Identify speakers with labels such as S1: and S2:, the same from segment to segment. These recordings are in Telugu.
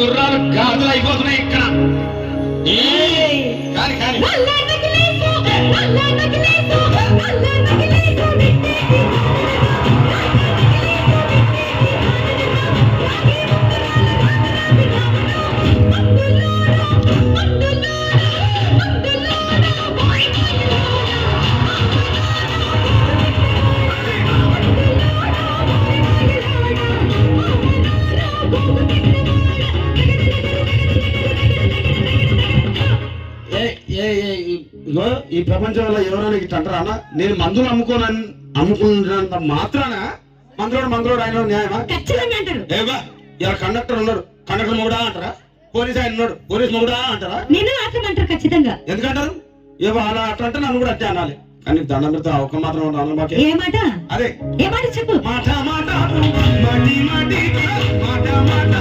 S1: గుర్రాలు గాజులు అయిపోతున్నాయి ఇక్కడ! కాని ఇగో ఈ ప్రపంచంలో ఎవరైనా ఇట్లా అంటారా అన్న నేను మందులు అమ్ముకోనని అమ్ముకున్నంత మాత్రాన? మందులోడు మందులోడు ఆయన న్యాయమా?
S2: ఖచ్చితంగా అంటారు.
S1: ఏవా ఇలా కండక్టర్ ఉన్నాడు. కండక్టర్ మొగుడా అంటారా? పోలీస్ ఆయన ఉన్నాడు. పోలీస్ మొగుడా అంటారా?
S2: నిన్ను మాత్రం అంటారు ఖచ్చితంగా.
S1: ఎందుకంటారు? ఏవో అలా అట్లా అంటే నన్ను కూడా అట్టే అనాలి. కానీ దండం పెడితే ఒక్క మాత్రం అన్న మాకే.
S2: ఏ మాట?
S1: అదే.
S2: ఏ మాట చెప్పు.
S1: మాట మాట. మాటి మాటి మాట మాట.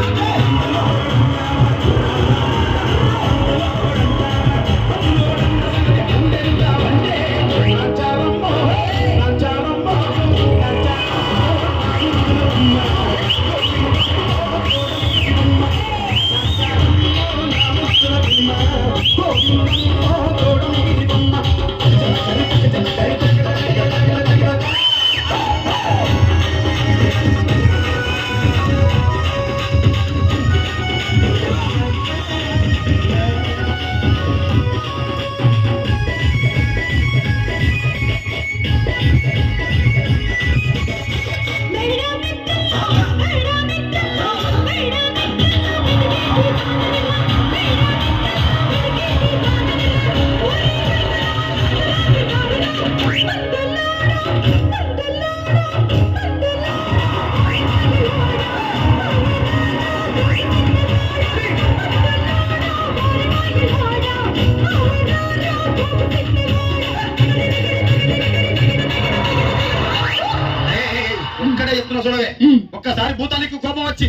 S1: ఒక్కడే చెప్తున్నా చూడవే. ఒక్కసారి భూతానికి కోపం వచ్చి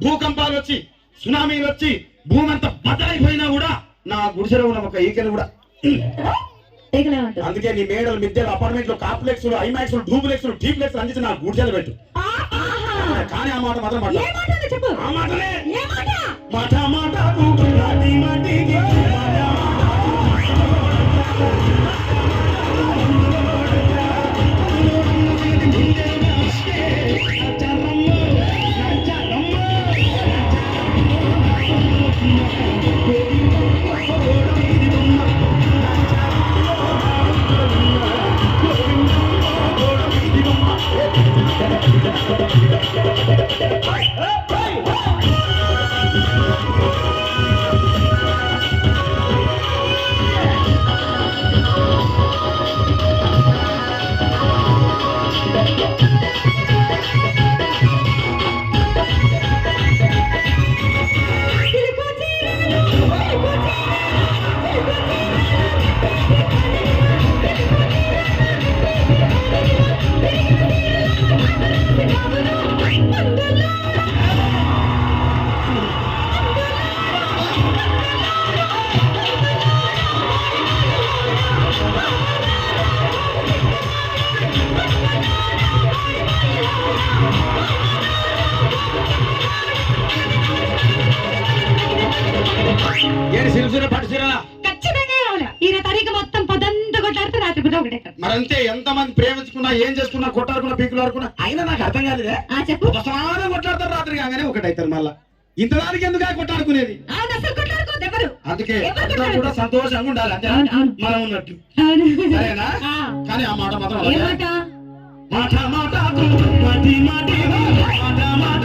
S1: భూకంపాలు వచ్చి సునామీలు వచ్చి భూమి అంతా బద్దలైపోయినా కూడా నా గుడిసెలో ఉన్న ఒక ఈకలు కూడా అందుకే నీ మేడలు మిద్దెలు అపార్ట్మెంట్లు కాంప్లెక్స్ ఐమాక్స్ డూప్లెక్స్ డీప్లెక్స్ అందించి నా గుడిసెలు పెట్టు. కానీ ఆ మాట మాత్రం మాట?
S2: మాట మాట
S1: మాట మరంతే ఎంత మంది ప్రేమించుకున్నా ఏం చేసుకున్నా కొట్టాడుకున్నా పీకులు ఆడుకున్నా అయినా నాకు అర్థం కాలేదే. ఒకసారి కొట్లాడతారు రాత్రి కాగానే ఒకటైతారు మళ్ళా. ఇంతదానికి ఎందుకు కొట్టాడుకునేది అందుకే అందరూ? కూడా సంతోషంగా ఉండాలి అంతే. మనం ఉన్నట్టు సరేనా కానీ ఆ మాట మాత్రం మాట మాట మాటి మాటి మాట మాట